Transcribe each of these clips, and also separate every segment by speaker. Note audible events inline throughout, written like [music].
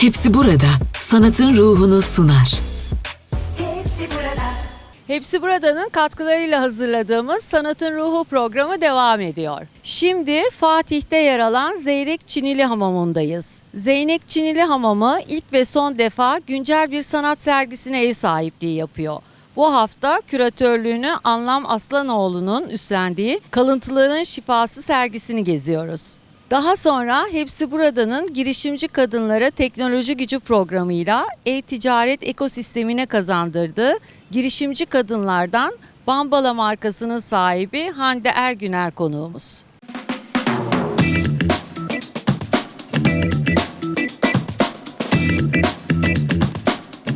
Speaker 1: Hepsi burada sanatın ruhunu sunar.
Speaker 2: Hepsi burada.
Speaker 3: Hepsi Burada'nın katkılarıyla hazırladığımız Sanatın Ruhu programı devam ediyor. Şimdi Fatih'te yer alan Zeyrek Çinili Hamamı'ndayız. Zeyrek Çinili Hamamı ilk ve son defa güncel bir sanat sergisine ev sahipliği yapıyor. Bu hafta küratörlüğünü Anlam Aslanoğlu'nun üstlendiği Kalıntıların Şifası sergisini geziyoruz. Daha sonra Hepsi Burada'nın girişimci kadınlara teknoloji gücü programıyla e-ticaret ekosistemine kazandırdığı girişimci kadınlardan Bambala markasının sahibi Hande Ergüner konuğumuz.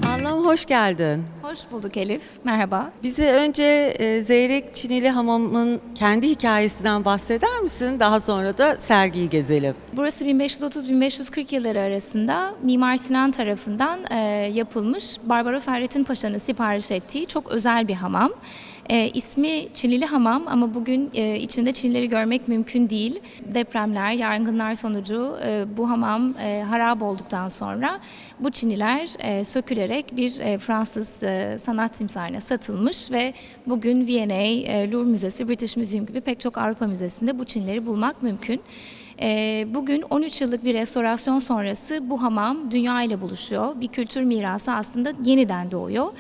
Speaker 3: Anlam hoş geldin.
Speaker 4: Hoş bulduk Elif. Merhaba.
Speaker 3: Bize önce e, Zeyrek Çinili Hamam'ın kendi hikayesinden bahseder misin? Daha sonra da sergiyi gezelim.
Speaker 4: Burası 1530-1540 yılları arasında Mimar Sinan tarafından e, yapılmış Barbaros Hayrettin Paşa'nın sipariş ettiği çok özel bir hamam. E, ismi Çinili Hamam ama bugün e, içinde Çinlileri görmek mümkün değil. Depremler, yangınlar sonucu e, bu hamam e, harap olduktan sonra bu Çiniler e, sökülerek bir e, Fransız e, sanat timsaline satılmış ve bugün V&A, e, Louvre Müzesi, British Museum gibi pek çok Avrupa müzesinde bu Çinileri bulmak mümkün. Ee, Bugün 13 yıllık bir restorasyon sonrası bu hamam dünya ile buluşuyor. Bir kültür mirası aslında yeniden doğuyor.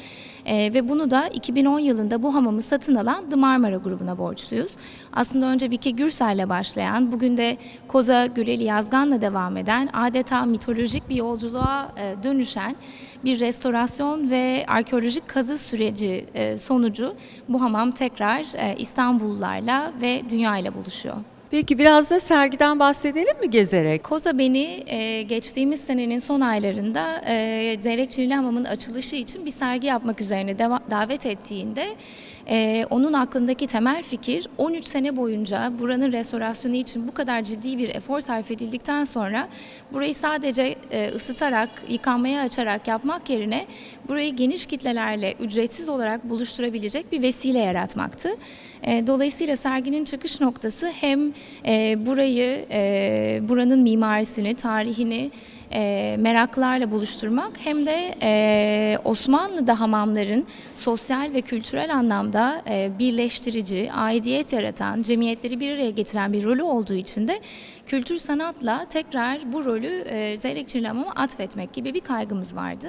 Speaker 4: Ee, ve bunu da 2010 yılında bu hamamı satın alan The Marmara grubuna borçluyuz. Aslında önce Bike Gürsel'le başlayan, bugün de Koza Güreli Yazgan'la devam eden, adeta mitolojik bir yolculuğa e, dönüşen bir restorasyon ve arkeolojik kazı süreci e, sonucu bu hamam tekrar e, İstanbullularla ve dünya ile buluşuyor.
Speaker 3: Peki biraz da sergiden bahsedelim mi gezerek?
Speaker 4: Koza beni e, geçtiğimiz senenin son aylarında e, Zeyrek Çinili Hamam'ın açılışı için bir sergi yapmak üzerine davet ettiğinde e, onun aklındaki temel fikir 13 sene boyunca buranın restorasyonu için bu kadar ciddi bir efor sarf edildikten sonra burayı sadece e, ısıtarak, yıkanmaya açarak yapmak yerine burayı geniş kitlelerle ücretsiz olarak buluşturabilecek bir vesile yaratmaktı. E, Dolayısıyla serginin çıkış noktası hem e, burayı, e, buranın mimarisini, tarihini meraklarla buluşturmak hem de Osmanlı'da hamamların sosyal ve kültürel anlamda birleştirici, aidiyet yaratan, cemiyetleri bir araya getiren bir rolü olduğu için de kültür sanatla tekrar bu rolü e, Zeyrek Çinili Hamam'a atfetmek gibi bir kaygımız vardı.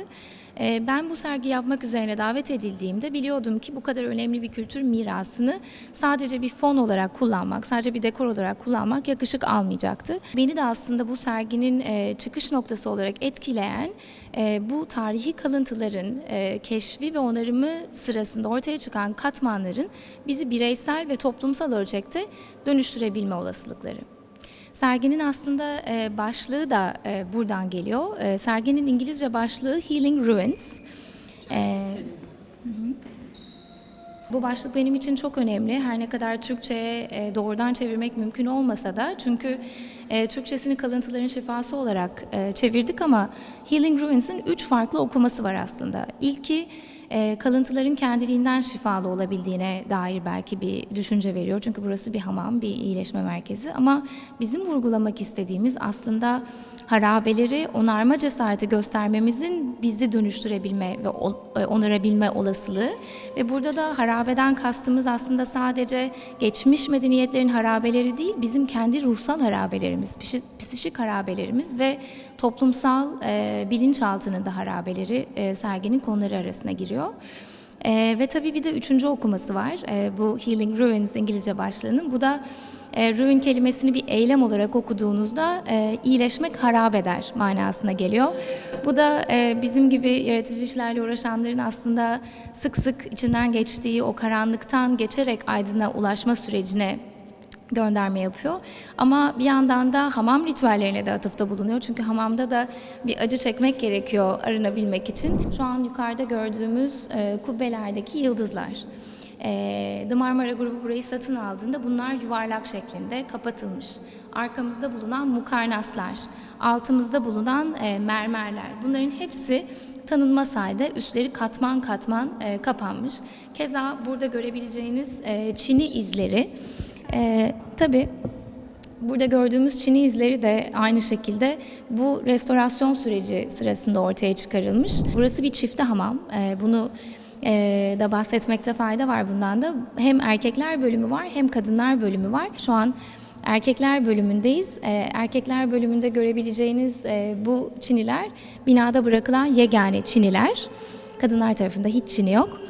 Speaker 4: Ee, Ben bu sergi yapmak üzerine davet edildiğimde biliyordum ki bu kadar önemli bir kültür mirasını sadece bir fon olarak kullanmak, sadece bir dekor olarak kullanmak yakışık almayacaktı. Beni de aslında bu serginin e, çıkış noktası olarak etkileyen e, bu tarihi kalıntıların e, keşfi ve onarımı sırasında ortaya çıkan katmanların bizi bireysel ve toplumsal ölçekte dönüştürebilme olasılıkları. Serginin aslında e, başlığı da e, buradan geliyor. E, serginin İngilizce başlığı Healing Ruins. E, bu başlık benim için çok önemli. Her ne kadar Türkçe'ye e, doğrudan çevirmek mümkün olmasa da çünkü e, Türkçesini kalıntıların şifası olarak e, çevirdik ama Healing Ruins'in üç farklı okuması var aslında. İlki e, kalıntıların kendiliğinden şifalı olabildiğine dair belki bir düşünce veriyor. Çünkü burası bir hamam, bir iyileşme merkezi. Ama bizim vurgulamak istediğimiz aslında harabeleri onarma cesareti göstermemizin bizi dönüştürebilme ve e, onarabilme olasılığı. Ve burada da harabeden kastımız aslında sadece geçmiş medeniyetlerin harabeleri değil, bizim kendi ruhsal harabelerimiz, psişik harabelerimiz ve toplumsal e, bilinçaltının da harabeleri e, serginin konuları arasına giriyor. E, ve tabii bir de üçüncü okuması var. E, bu Healing Ruins İngilizce başlığının. Bu da e, ruin kelimesini bir eylem olarak okuduğunuzda e, iyileşmek harap eder manasına geliyor. Bu da e, bizim gibi yaratıcı işlerle uğraşanların aslında sık sık içinden geçtiği o karanlıktan geçerek aydına ulaşma sürecine gönderme yapıyor. Ama bir yandan da hamam ritüellerine de atıfta bulunuyor. Çünkü hamamda da bir acı çekmek gerekiyor arınabilmek için. Şu an yukarıda gördüğümüz e, kubbelerdeki yıldızlar. E, The Marmara grubu burayı satın aldığında bunlar yuvarlak şeklinde kapatılmış. Arkamızda bulunan mukarnaslar, altımızda bulunan e, mermerler. Bunların hepsi tanınmaz halde üstleri katman katman e, kapanmış. Keza burada görebileceğiniz e, çini izleri. E, tabii Burada gördüğümüz çini izleri de aynı şekilde bu restorasyon süreci sırasında ortaya çıkarılmış. Burası bir çifte hamam. Ee, bunu e, da bahsetmekte fayda var bundan da. Hem erkekler bölümü var hem kadınlar bölümü var. Şu an erkekler bölümündeyiz. Ee, erkekler bölümünde görebileceğiniz e, bu çiniler binada bırakılan yegane çiniler. Kadınlar tarafında hiç çini yok.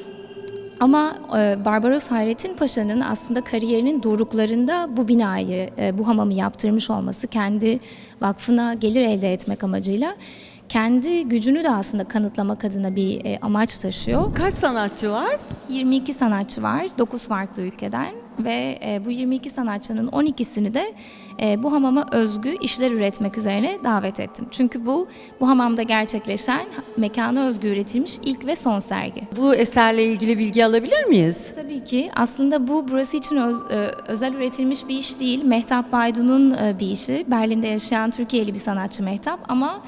Speaker 4: Ama e, Barbaros Hayrettin Paşa'nın aslında kariyerinin doruklarında bu binayı, e, bu hamamı yaptırmış olması kendi vakfına gelir elde etmek amacıyla kendi gücünü de aslında kanıtlamak adına bir e, amaç taşıyor.
Speaker 3: Kaç sanatçı var?
Speaker 4: 22 sanatçı var 9 farklı ülkeden ve e, bu 22 sanatçının 12'sini de e, bu hamama özgü işler üretmek üzerine davet ettim. Çünkü bu bu hamamda gerçekleşen mekana özgü üretilmiş ilk ve son sergi.
Speaker 3: Bu eserle ilgili bilgi alabilir miyiz?
Speaker 4: Tabii ki. Aslında bu burası için öz- e, özel üretilmiş bir iş değil. Mehtap Baydun'un e, bir işi. Berlin'de yaşayan Türkiye'li bir sanatçı Mehtap ama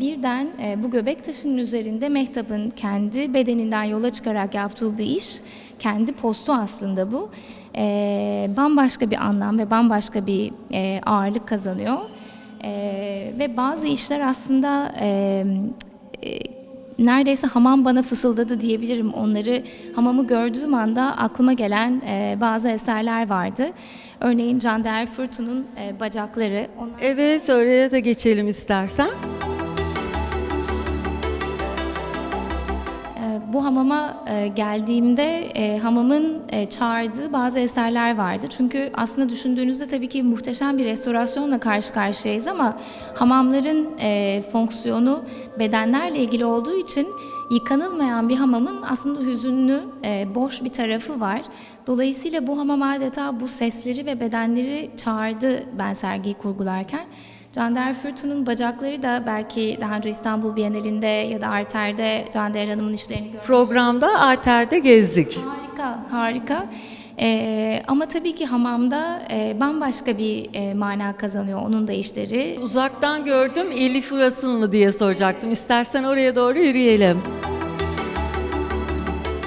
Speaker 4: birden e, bu göbek taşının üzerinde Mehtap'ın kendi bedeninden yola çıkarak yaptığı bir iş. Kendi postu aslında bu. E, bambaşka bir anlam ve bambaşka bir e, ağırlık kazanıyor. E, ve bazı işler aslında e, neredeyse hamam bana fısıldadı diyebilirim. Onları hamamı gördüğüm anda aklıma gelen e, bazı eserler vardı. Örneğin Candaer Fırtun'un e, bacakları. Onlar
Speaker 3: Evet, oraya da geçelim istersen.
Speaker 4: Bu hamama e, geldiğimde e, hamamın e, çağırdığı bazı eserler vardı. Çünkü aslında düşündüğünüzde tabii ki muhteşem bir restorasyonla karşı karşıyayız ama hamamların e, fonksiyonu bedenlerle ilgili olduğu için yıkanılmayan bir hamamın aslında hüzünlü, e, boş bir tarafı var. Dolayısıyla bu hamam adeta bu sesleri ve bedenleri çağırdı ben sergiyi kurgularken. Cander Fırtun'un bacakları da belki daha önce İstanbul Bienalinde ya da Arter'de Cander Hanım'ın işlerini görmüş.
Speaker 3: Programda Arter'de gezdik.
Speaker 4: Harika, harika. Ee, ama tabii ki hamamda e, bambaşka bir e, mana kazanıyor onun da işleri.
Speaker 3: Uzaktan gördüm Elif Urasıl mı diye soracaktım. İstersen oraya doğru yürüyelim.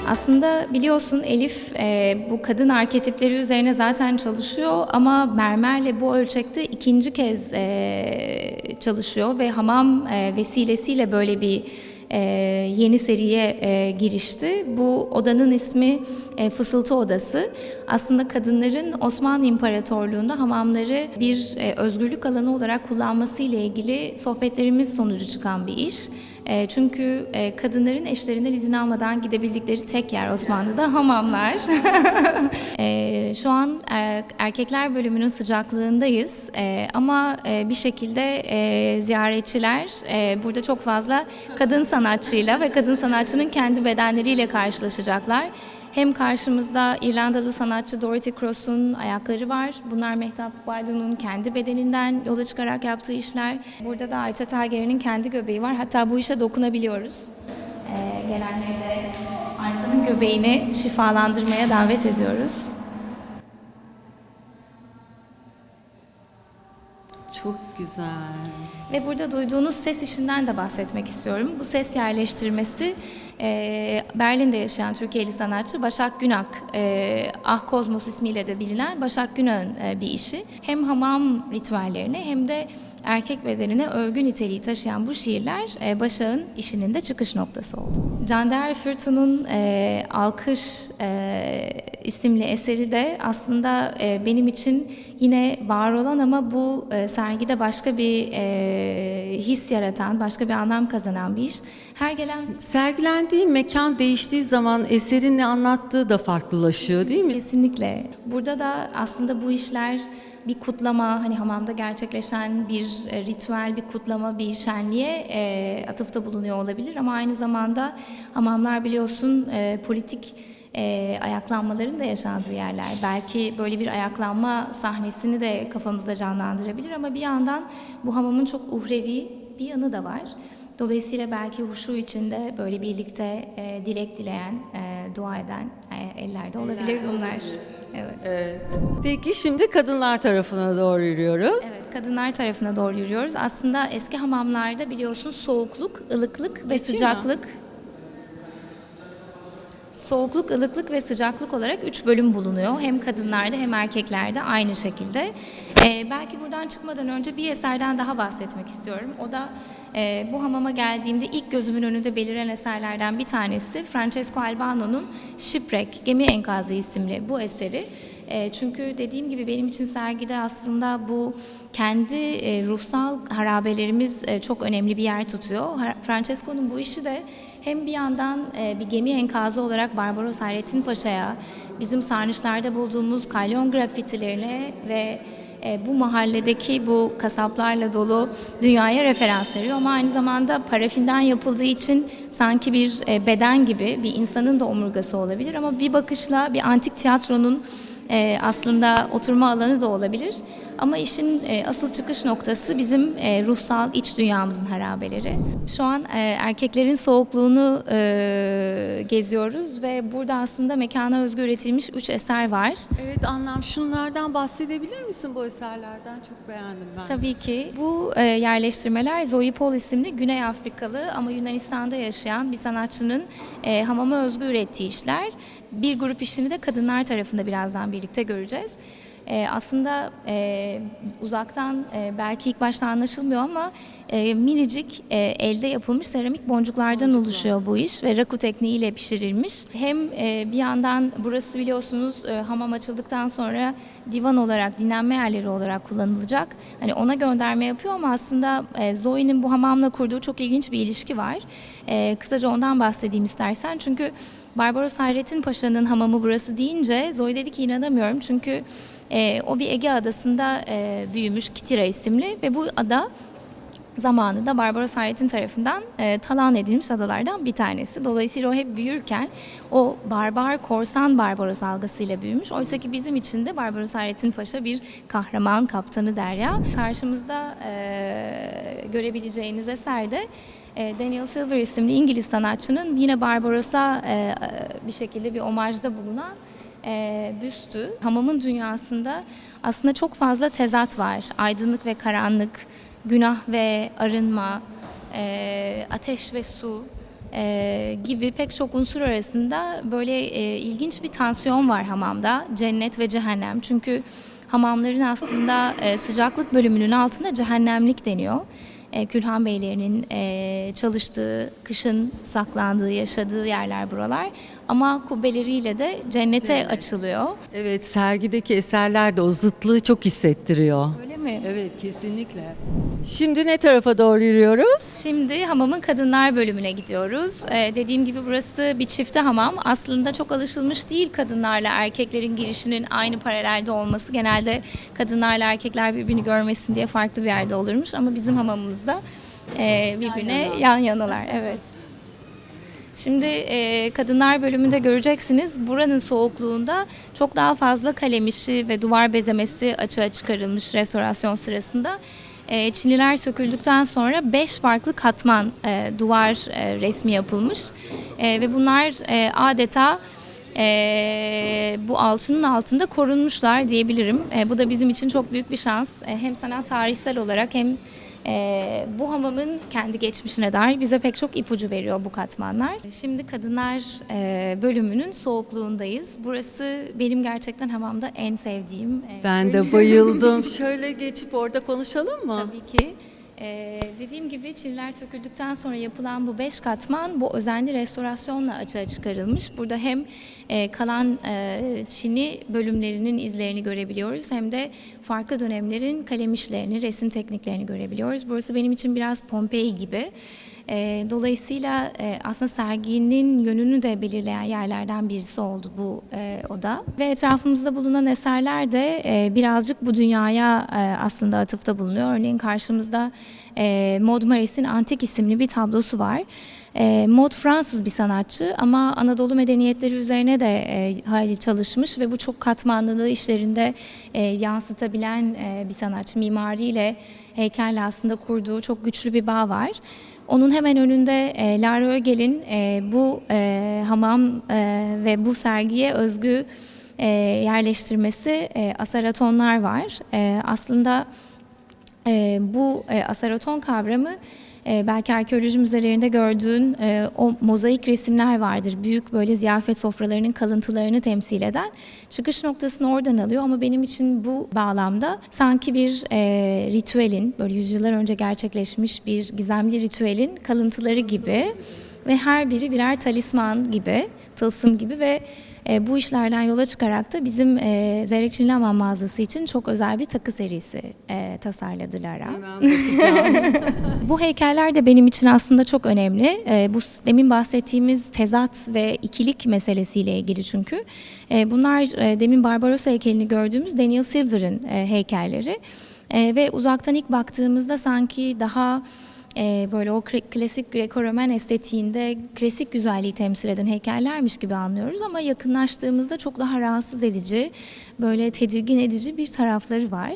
Speaker 4: Aslında biliyorsun Elif e, bu kadın arketipleri üzerine zaten çalışıyor ama mermerle bu ölçekte ikinci kez e, çalışıyor ve hamam e, vesilesiyle böyle bir e, yeni seriye e, girişti. Bu odanın ismi e, Fısıltı Odası. Aslında kadınların Osmanlı İmparatorluğu'nda hamamları bir e, özgürlük alanı olarak kullanması ile ilgili sohbetlerimiz sonucu çıkan bir iş. E, çünkü e, kadınların eşlerinden izin almadan gidebildikleri tek yer Osmanlı'da hamamlar. [laughs] E, şu an er- erkekler bölümünün sıcaklığındayız E, ama e, bir şekilde e, ziyaretçiler e, burada çok fazla kadın sanatçıyla ve kadın sanatçının kendi bedenleriyle karşılaşacaklar. Hem karşımızda İrlandalı sanatçı Dorothy Cross'un ayakları var. Bunlar Mehtap Baydun'un kendi bedeninden yola çıkarak yaptığı işler. Burada da Ayça Telgeri'nin kendi göbeği var. Hatta bu işe dokunabiliyoruz. Ee, gelenleri de Ayça'nın göbeğini şifalandırmaya davet ediyoruz.
Speaker 3: Çok güzel.
Speaker 4: Ve burada duyduğunuz ses işinden de bahsetmek istiyorum. Bu ses yerleştirmesi e, Berlin'de yaşayan Türkiye'li sanatçı Başak Günak, e, Ah Kozmos ismiyle de bilinen Başak Günak'ın e, bir işi. Hem hamam ritüellerine hem de erkek bedenine övgü niteliği taşıyan bu şiirler e, Başak'ın işinin de çıkış noktası oldu. Cander Fırtun'un e, Alkış e, isimli eseri de aslında e, benim için yine var olan ama bu e, sergide başka bir e, his yaratan, başka bir anlam kazanan bir iş. Her gelen
Speaker 3: Sergilendiği mekan değiştiği zaman eserin ne anlattığı da farklılaşıyor değil mi?
Speaker 4: Kesinlikle. Burada da aslında bu işler bir kutlama, hani hamamda gerçekleşen bir e, ritüel, bir kutlama, bir şenliğe e, atıfta bulunuyor olabilir. Ama aynı zamanda hamamlar biliyorsun e, politik e, ayaklanmaların da yaşandığı yerler. Belki böyle bir ayaklanma sahnesini de kafamızda canlandırabilir ama bir yandan bu hamamın çok uhrevi bir yanı da var. Dolayısıyla belki huşu içinde böyle birlikte e, dilek dileyen, e, dua eden e, ellerde olabilir bunlar. Evet.
Speaker 3: Peki şimdi kadınlar tarafına doğru yürüyoruz.
Speaker 4: Evet, kadınlar tarafına doğru yürüyoruz. Aslında eski hamamlarda biliyorsun soğukluk, ılıklık ve
Speaker 3: mi?
Speaker 4: sıcaklık Soğukluk, ılıklık ve sıcaklık olarak üç bölüm bulunuyor. Hem kadınlarda hem erkeklerde aynı şekilde. Ee, belki buradan çıkmadan önce bir eserden daha bahsetmek istiyorum. O da e, bu hamama geldiğimde ilk gözümün önünde beliren eserlerden bir tanesi Francesco Albano'nun Shipwreck, Gemi Enkazı isimli bu eseri. E, çünkü dediğim gibi benim için sergide aslında bu kendi e, ruhsal harabelerimiz e, çok önemli bir yer tutuyor. Francesco'nun bu işi de hem bir yandan e, bir gemi enkazı olarak Barbaros Hayrettin Paşa'ya, bizim sarnıçlarda bulduğumuz kalyon grafitilerine ve bu mahalledeki bu kasaplarla dolu dünyaya referans veriyor ama aynı zamanda parafinden yapıldığı için sanki bir e, beden gibi bir insanın da omurgası olabilir ama bir bakışla bir antik tiyatronun e, aslında oturma alanı da olabilir. Ama işin e, asıl çıkış noktası bizim e, ruhsal iç dünyamızın harabeleri. Şu an e, erkeklerin soğukluğunu e, geziyoruz ve burada aslında mekana özgü üretilmiş üç eser var.
Speaker 3: Evet anlam şunlardan bahsedebilir misin bu eserlerden? Çok beğendim ben.
Speaker 4: Tabii ki bu e, yerleştirmeler Zoe Paul isimli Güney Afrikalı ama Yunanistan'da yaşayan bir sanatçının e, hamama özgü ürettiği işler. Bir grup işini de kadınlar tarafında birazdan birlikte göreceğiz. E, aslında e, uzaktan e, belki ilk başta anlaşılmıyor ama e, minicik e, elde yapılmış seramik boncuklardan oluşuyor bu iş ve raku tekniğiyle pişirilmiş. Hem e, bir yandan burası biliyorsunuz e, hamam açıldıktan sonra divan olarak, dinlenme yerleri olarak kullanılacak. Hani ona gönderme yapıyor ama aslında e, Zoe'nin bu hamamla kurduğu çok ilginç bir ilişki var. E, kısaca ondan bahsedeyim istersen. Çünkü Barbaros Hayrettin Paşa'nın hamamı burası deyince Zoe dedi ki inanamıyorum çünkü e, o bir Ege adasında e, büyümüş Kitira isimli ve bu ada zamanında Barbaros Hayrettin tarafından e, talan edilmiş adalardan bir tanesi. Dolayısıyla o hep büyürken o barbar, korsan Barbaros algısıyla büyümüş. Oysa ki bizim için de Barbaros Hayrettin Paşa bir kahraman, kaptanı derya. Karşımızda e, görebileceğiniz eserde e, Daniel Silver isimli İngiliz sanatçının yine Barbaros'a e, bir şekilde bir omajda bulunan e, büstü. Hamamın dünyasında aslında çok fazla tezat var. Aydınlık ve karanlık, günah ve arınma, e, ateş ve su e, gibi pek çok unsur arasında böyle e, ilginç bir tansiyon var hamamda. Cennet ve cehennem. Çünkü hamamların aslında e, sıcaklık bölümünün altında cehennemlik deniyor. E, Külhan Beylerinin e, çalıştığı, kışın saklandığı, yaşadığı yerler buralar. Ama kubbeleriyle de cennete
Speaker 3: Cennet.
Speaker 4: açılıyor.
Speaker 3: Evet sergideki eserler de o zıtlığı çok hissettiriyor.
Speaker 4: Öyle mi?
Speaker 3: Evet kesinlikle. Şimdi ne tarafa doğru yürüyoruz?
Speaker 4: Şimdi hamamın kadınlar bölümüne gidiyoruz. Ee, dediğim gibi burası bir çifte hamam. Aslında çok alışılmış değil kadınlarla erkeklerin girişinin aynı paralelde olması. Genelde kadınlarla erkekler birbirini görmesin diye farklı bir yerde olurmuş. Ama bizim hamamımızda e, birbirine
Speaker 3: yana.
Speaker 4: yan yanalar. Evet. Şimdi e, kadınlar bölümünde göreceksiniz buranın soğukluğunda çok daha fazla kalem işi ve duvar bezemesi açığa çıkarılmış restorasyon sırasında. E, Çinliler söküldükten sonra 5 farklı katman e, duvar e, resmi yapılmış E, ve bunlar e, adeta e, bu alçının altında korunmuşlar diyebilirim. E, bu da bizim için çok büyük bir şans. E, hem sanat tarihsel olarak hem e, bu hamamın kendi geçmişine dair bize pek çok ipucu veriyor bu katmanlar. Şimdi kadınlar e, bölümünün soğukluğundayız. Burası benim gerçekten hamamda en sevdiğim. e,
Speaker 3: Ben de bayıldım. [laughs] Şöyle geçip orada konuşalım mı?
Speaker 4: Tabii ki. Ee, dediğim gibi Çinliler söküldükten sonra yapılan bu beş katman bu özenli restorasyonla açığa çıkarılmış. Burada hem e, kalan e, Çin'i bölümlerinin izlerini görebiliyoruz hem de farklı dönemlerin kalem işlerini, resim tekniklerini görebiliyoruz. Burası benim için biraz Pompei gibi. E, dolayısıyla e, aslında serginin yönünü de belirleyen yerlerden birisi oldu bu e, oda. Ve etrafımızda bulunan eserler de e, birazcık bu dünyaya e, aslında atıfta bulunuyor. Örneğin karşımızda e, Maud Maris'in Antik isimli bir tablosu var. E, Maud Fransız bir sanatçı ama Anadolu medeniyetleri üzerine de e, hayli çalışmış ve bu çok katmanlılığı işlerinde e, yansıtabilen e, bir sanatçı. Mimariyle, heykelle aslında kurduğu çok güçlü bir bağ var. Onun hemen önünde e, Lara Ögel'in e, bu e, hamam e, ve bu sergiye özgü e, yerleştirmesi e, asaratonlar var. E, aslında E, bu e, aseroton kavramı e, belki arkeoloji müzelerinde gördüğün e, o mozaik resimler vardır. Büyük böyle ziyafet sofralarının kalıntılarını temsil eden. Çıkış noktasını oradan alıyor ama benim için bu bağlamda sanki bir e, ritüelin, böyle yüzyıllar önce gerçekleşmiş bir gizemli ritüelin kalıntıları gibi ve her biri birer talisman gibi, tılsım gibi ve e, bu işlerden yola çıkarak da bizim e, Zeyrek Çinlihaman mağazası için çok özel bir takı serisi e, tasarladı Lara. [laughs] Bu heykeller de benim için aslında çok önemli. E, bu demin bahsettiğimiz tezat ve ikilik meselesiyle ilgili çünkü. E, bunlar e, demin Barbaros heykelini gördüğümüz Daniel Silver'ın e, heykelleri. E, ve uzaktan ilk baktığımızda sanki daha e, böyle o klasik Greco-Roman estetiğinde klasik güzelliği temsil eden heykellermiş gibi anlıyoruz ama yakınlaştığımızda çok daha rahatsız edici, böyle tedirgin edici bir tarafları var.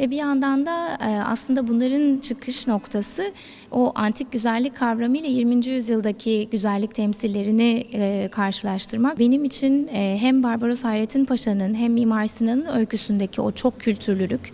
Speaker 4: Ve bir yandan da e, aslında bunların çıkış noktası o antik güzellik kavramıyla 20. yüzyıldaki güzellik temsillerini e, karşılaştırmak. Benim için e, hem Barbaros Hayrettin Paşa'nın hem Mimar Sinan'ın öyküsündeki o çok kültürlülük,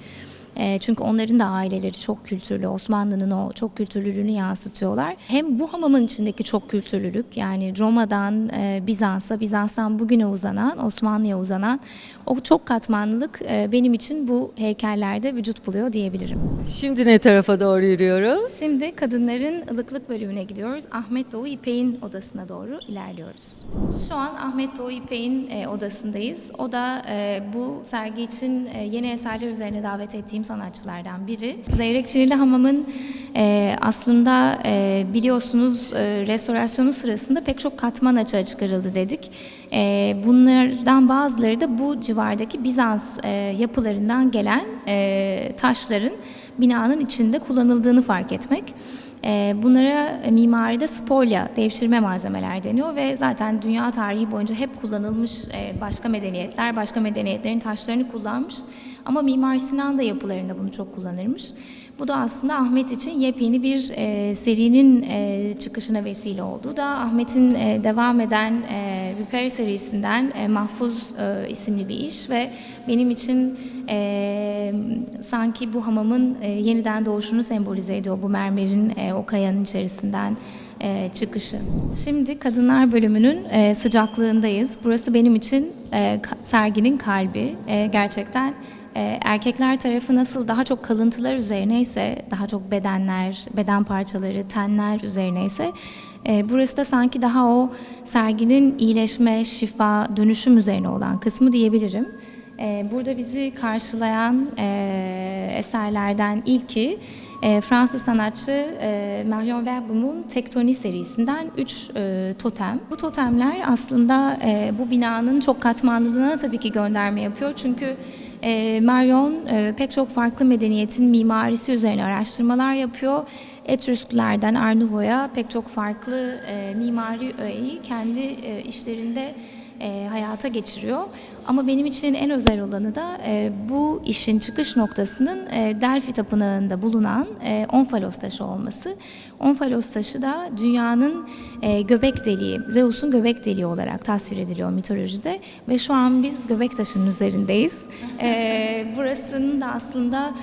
Speaker 4: e, çünkü onların da aileleri çok kültürlü, Osmanlı'nın o çok kültürlülüğünü yansıtıyorlar. Hem bu hamamın içindeki çok kültürlülük yani Roma'dan e, Bizans'a, Bizans'tan bugüne uzanan, Osmanlı'ya uzanan o çok katmanlılık e, benim için bu heykellerde vücut buluyor diyebilirim.
Speaker 3: Şimdi ne tarafa doğru yürüyoruz?
Speaker 4: Şimdi kadınların ılıklık bölümüne gidiyoruz. Ahmet Doğu İpek'in odasına doğru ilerliyoruz. Şu an Ahmet Doğu İpek'in e, odasındayız. O da e, bu sergi için yeni eserler üzerine davet ettiğim sanatçılardan biri. Zeyrek Çinili Hamam'ın aslında biliyorsunuz restorasyonu sırasında pek çok katman açığa çıkarıldı dedik. Bunlardan bazıları da bu civardaki Bizans e, yapılarından gelen e, taşların binanın içinde kullanıldığını fark etmek. Ee, Bunlara mimaride spolya, devşirme malzemeler deniyor ve zaten dünya tarihi boyunca hep kullanılmış e, başka medeniyetler, başka medeniyetlerin taşlarını kullanmış. Ama Mimar Sinan da yapılarında bunu çok kullanırmış. Bu da aslında Ahmet için yepyeni bir e, serinin e, çıkışına vesile oldu. Da Ahmet'in e, devam eden Büper serisinden e, Mahfuz e, isimli bir iş ve benim için e, sanki bu hamamın e, yeniden doğuşunu sembolize ediyor bu mermerin e, o kayanın içerisinden e, çıkışı. Şimdi kadınlar bölümünün e, sıcaklığındayız. Burası benim için e, serginin kalbi. E, gerçekten e, erkekler tarafı nasıl daha çok kalıntılar üzerineyse, daha çok bedenler, beden parçaları, tenler üzerineyse e, burası da sanki daha o serginin iyileşme, şifa, dönüşüm üzerine olan kısmı diyebilirim. E, burada bizi karşılayan e, eserlerden ilki Fransız sanatçı Marion Verboom'un Tektoni serisinden 3 totem. Bu totemler aslında bu binanın çok katmanlılığına tabii ki gönderme yapıyor. Çünkü Marion pek çok farklı medeniyetin mimarisi üzerine araştırmalar yapıyor. Etrüsklerden Art Nouveau'ya pek çok farklı e, mimari öğeyi kendi e, işlerinde e, hayata geçiriyor. Ama benim için en özel olanı da e, bu işin çıkış noktasının e, Delphi Tapınağı'nda bulunan e, Onfalos taşı olması. Onfalos taşı da dünyanın e, göbek deliği, Zeus'un göbek deliği olarak tasvir ediliyor mitolojide. Ve şu an biz göbek taşının üzerindeyiz. E, burasının da aslında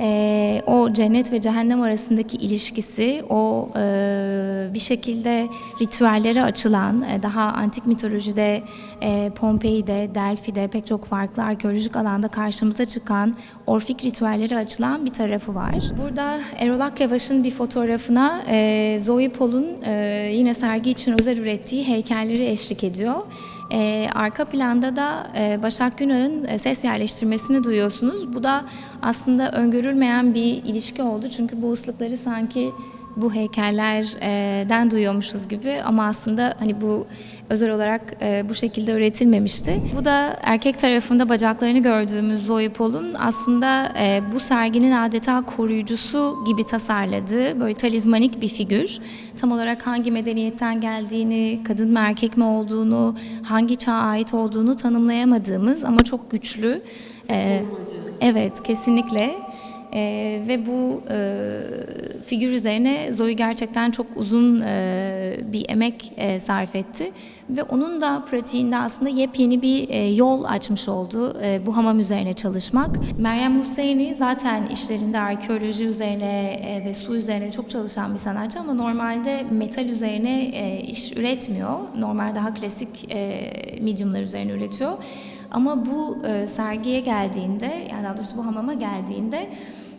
Speaker 4: e, o cennet ve cehennem arasındaki ilişkisi, o e, bir şekilde ritüellere açılan, e, daha antik mitolojide, e, Pompei'de, Delphi'de pek çok farklı arkeolojik alanda karşımıza çıkan orfik ritüellere açılan bir tarafı var. Burada Erol Akyavaş'ın bir fotoğrafına e, Zoe Paul'un e, yine sergi için özel ürettiği heykelleri eşlik ediyor. Ee, arka planda da e, Başak Günağ'ın e, ses yerleştirmesini duyuyorsunuz. Bu da aslında öngörülmeyen bir ilişki oldu. Çünkü bu ıslıkları sanki bu heykellerden duyuyormuşuz gibi ama aslında hani bu özel olarak e, bu şekilde üretilmemişti. Bu da erkek tarafında bacaklarını gördüğümüz Zoe Paul'un aslında e, bu serginin adeta koruyucusu gibi tasarladığı böyle talizmanik bir figür. Tam olarak hangi medeniyetten geldiğini, kadın mı erkek mi olduğunu, hangi çağa ait olduğunu tanımlayamadığımız ama çok güçlü. e, evet, kesinlikle Ee, ve bu e, figür üzerine Zoe gerçekten çok uzun e, bir emek e, sarf etti. Ve onun da pratiğinde aslında yepyeni bir e, yol açmış oldu e, bu hamam üzerine çalışmak. Meryem Hüseyin'i zaten işlerinde arkeoloji üzerine e, ve su üzerine çok çalışan bir sanatçı ama normalde metal üzerine e, iş üretmiyor. Normal daha klasik e, mediumlar üzerine üretiyor. Ama bu e, sergiye geldiğinde, yani daha doğrusu bu hamama geldiğinde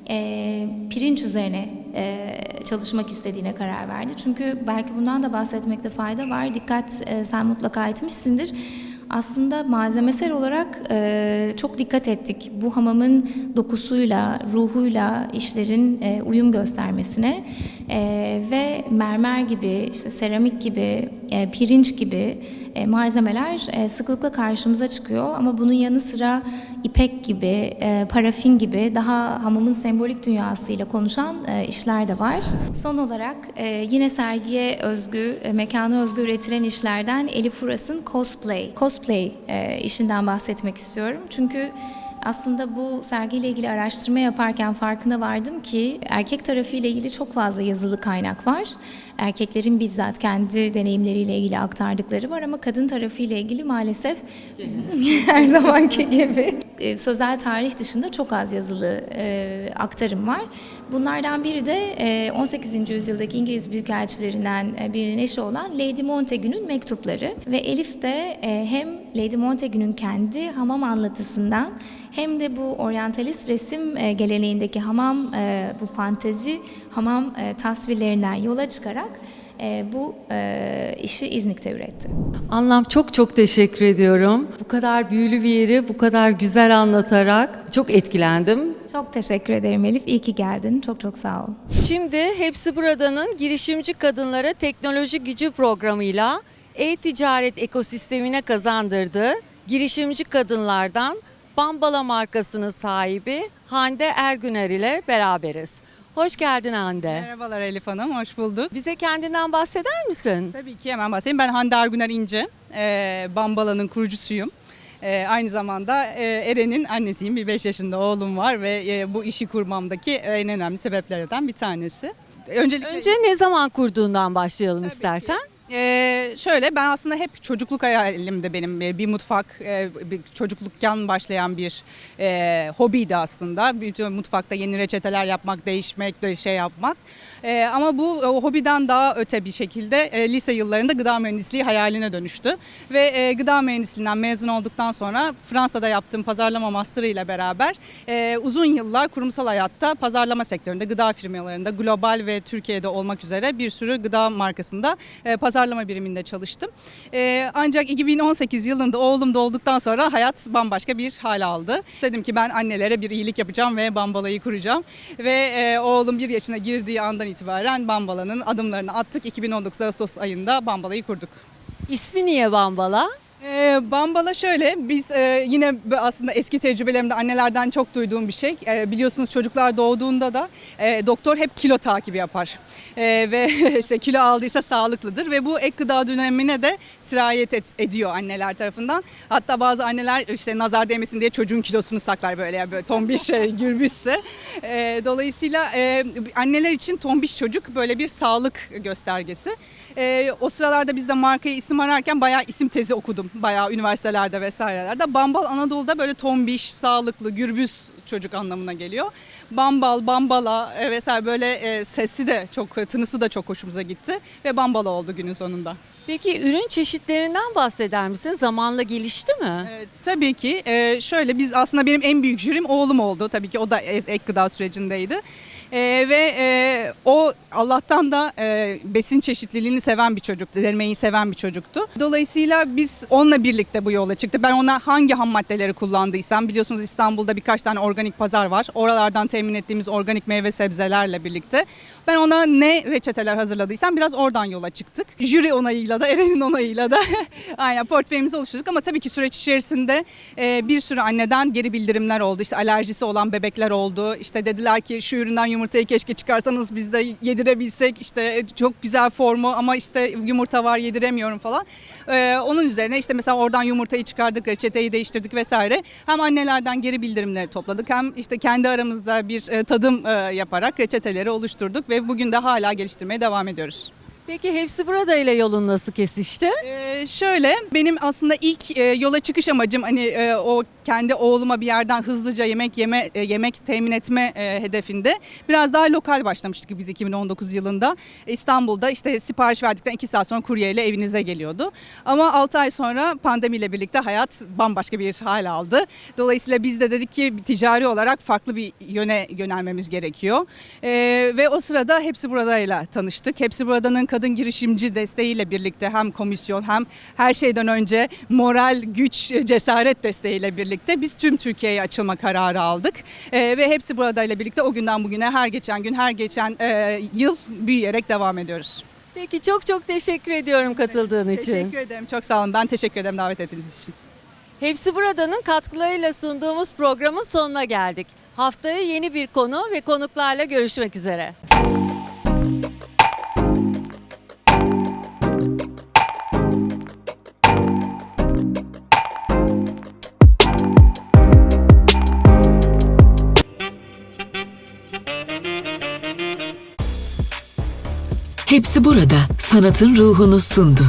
Speaker 4: e, pirinç üzerine e, çalışmak istediğine karar verdi. Çünkü belki bundan da bahsetmekte fayda var. Dikkat e, sen mutlaka etmişsindir. Aslında malzemesel olarak e, çok dikkat ettik. Bu hamamın dokusuyla, ruhuyla işlerin e, uyum göstermesine e, ve mermer gibi, işte seramik gibi, e, pirinç gibi e, malzemeler e, sıklıkla karşımıza çıkıyor. Ama bunun yanı sıra ipek gibi, e, parafin gibi daha hamamın sembolik dünyasıyla konuşan işler de var. Son olarak yine sergiye özgü, mekana özgü üretilen işlerden Elif Uras'ın cosplay, cosplay işinden bahsetmek istiyorum. Çünkü aslında bu sergiyle ilgili araştırma yaparken farkına vardım ki erkek tarafıyla ilgili çok fazla yazılı kaynak var. Erkeklerin bizzat kendi deneyimleriyle ilgili aktardıkları var ama kadın tarafıyla ilgili maalesef [laughs] her zamanki gibi e, sözel tarih dışında çok az yazılı e, aktarım var. Bunlardan biri de e, 18. yüzyıldaki İngiliz büyükelçilerinden e, birinin eşi olan Lady Montagu'nun mektupları ve Elif de e, hem Lady Montagu'nun kendi hamam anlatısından hem de bu oryantalist resim e, geleneğindeki hamam, e, bu fantezi hamam e, tasvirlerinden yola çıkarak e, bu e, işi İznik'te üretti.
Speaker 3: Anlam çok çok teşekkür ediyorum. Bu kadar büyülü bir yeri bu kadar güzel anlatarak çok etkilendim.
Speaker 4: Çok teşekkür ederim Elif. İyi ki geldin. Çok çok sağ ol.
Speaker 3: Şimdi Hepsi Burada'nın girişimci kadınlara teknoloji gücü programıyla e-ticaret ekosistemine kazandırdığı girişimci kadınlardan Bambala markasının sahibi Hande Ergüner ile beraberiz. Hoş geldin Hande.
Speaker 5: Merhabalar Elif Hanım, hoş bulduk.
Speaker 3: Bize kendinden bahseder misin?
Speaker 5: Tabii ki hemen bahsedeyim. Ben Hande Arguner İnce, e, Bambala'nın kurucusuyum. E, aynı zamanda e, Eren'in annesiyim. Bir 5 yaşında oğlum var ve e, bu işi kurmamdaki en önemli sebeplerden bir tanesi. Öncelikle
Speaker 3: Önce ne zaman kurduğundan başlayalım istersen.
Speaker 5: E, şöyle ben aslında hep çocukluk hayalimde benim e, bir mutfak, e, bir çocuklukken başlayan bir e, hobiydi aslında. Bütün mutfakta yeni reçeteler yapmak, değişmek, de şey yapmak. E, ama bu o hobiden daha öte bir şekilde e, lise yıllarında gıda mühendisliği hayaline dönüştü. Ve e, gıda mühendisliğinden mezun olduktan sonra Fransa'da yaptığım pazarlama master'ı ile beraber e, uzun yıllar kurumsal hayatta pazarlama sektöründe, gıda firmalarında, global ve Türkiye'de olmak üzere bir sürü gıda markasında e, pazarlama biriminde çalıştım. E, ancak 2018 yılında oğlum doğduktan sonra hayat bambaşka bir hal aldı. Dedim ki ben annelere bir iyilik yapacağım ve Bambala'yı kuracağım. Ve e, oğlum bir yaşına girdiği andan itibaren Bambala'nın adımlarını attık. 2019 Ağustos ayında Bambala'yı kurduk.
Speaker 3: İsmi niye Bambala?
Speaker 5: Ee, Bambala şöyle, biz e, yine aslında eski tecrübelerimde annelerden çok duyduğum bir şey. E, biliyorsunuz çocuklar doğduğunda da e, doktor hep kilo takibi yapar. E, ve [laughs] işte kilo aldıysa sağlıklıdır ve bu ek gıda dönemine de sirayet et- ediyor anneler tarafından. Hatta bazı anneler işte nazar değmesin diye çocuğun kilosunu saklar böyle yani böyle tombiş şey [laughs] gürbüşse. E, dolayısıyla e, anneler için tombiş çocuk böyle bir sağlık göstergesi. E, o sıralarda biz de markaya isim ararken bayağı isim tezi okudum. Bayağı üniversitelerde vesairelerde. Bambal Anadolu'da böyle tombiş, sağlıklı, gürbüz çocuk anlamına geliyor. Bambal, bambala e, vesaire böyle e, sesi de çok, tınısı da çok hoşumuza gitti. Ve bambala oldu günün sonunda.
Speaker 3: Peki ürün çeşitlerinden bahseder misin? Zamanla gelişti mi?
Speaker 5: E, tabii ki e, şöyle biz aslında benim en büyük jürim oğlum oldu. Tabii ki o da e- ek gıda sürecindeydi. E, ve e, o Allah'tan da e, besin çeşitliliğini seven bir çocuk, denemeyi seven bir çocuktu. Dolayısıyla biz onunla birlikte bu yola çıktık. Ben ona hangi ham maddeleri kullandıysam biliyorsunuz İstanbul'da birkaç tane organik pazar var. Oralardan temin ettiğimiz organik meyve sebzelerle birlikte ben ona ne reçeteler hazırladıysam biraz oradan yola çıktık. Jüri onayıyla da Eren'in onayıyla da [laughs] aynen portföyümüzü oluşturduk ama tabii ki süreç içerisinde e, bir sürü anneden geri bildirimler oldu. İşte alerjisi olan bebekler oldu. İşte dediler ki şu üründen yumurtayı keşke çıkarsanız biz de yedirebilsek işte çok güzel formu ama işte yumurta var yediremiyorum falan. Ee, onun üzerine işte mesela oradan yumurtayı çıkardık, reçeteyi değiştirdik vesaire. Hem annelerden geri bildirimleri topladık hem işte kendi aramızda bir e, tadım e, yaparak reçeteleri oluşturduk ve bugün de hala geliştirmeye devam ediyoruz.
Speaker 3: Peki hepsi burada ile yolun nasıl kesişti?
Speaker 5: Ee, şöyle benim aslında ilk e, yola çıkış amacım hani e, o kendi oğluma bir yerden hızlıca yemek yeme e, yemek temin etme e, hedefinde biraz daha lokal başlamıştık biz 2019 yılında. İstanbul'da işte sipariş verdikten 2 saat sonra kuryeyle evinize geliyordu. Ama 6 ay sonra pandemiyle birlikte hayat bambaşka bir hal aldı. Dolayısıyla biz de dedik ki ticari olarak farklı bir yöne yönelmemiz gerekiyor. Ee, ve o sırada Hepsi Burada'yla tanıştık. Hepsi Burada'nın kadın girişimci desteğiyle birlikte hem komisyon hem her şeyden önce moral, güç, cesaret desteğiyle birlikte biz tüm Türkiye'ye açılma kararı aldık. Ee, ve Hepsi Burada'yla birlikte o günden bugüne her geçen gün, her geçen e, yıl büyüyerek devam ediyoruz.
Speaker 3: Peki çok çok teşekkür ediyorum katıldığın için.
Speaker 5: Teşekkür ederim. Çok sağ olun. Ben teşekkür ederim davet ettiğiniz için.
Speaker 3: Hepsi Burada'nın katkılarıyla sunduğumuz programın sonuna geldik. Haftaya yeni bir konu ve konuklarla görüşmek üzere.
Speaker 1: Hepsi burada sanatın ruhunu sundu.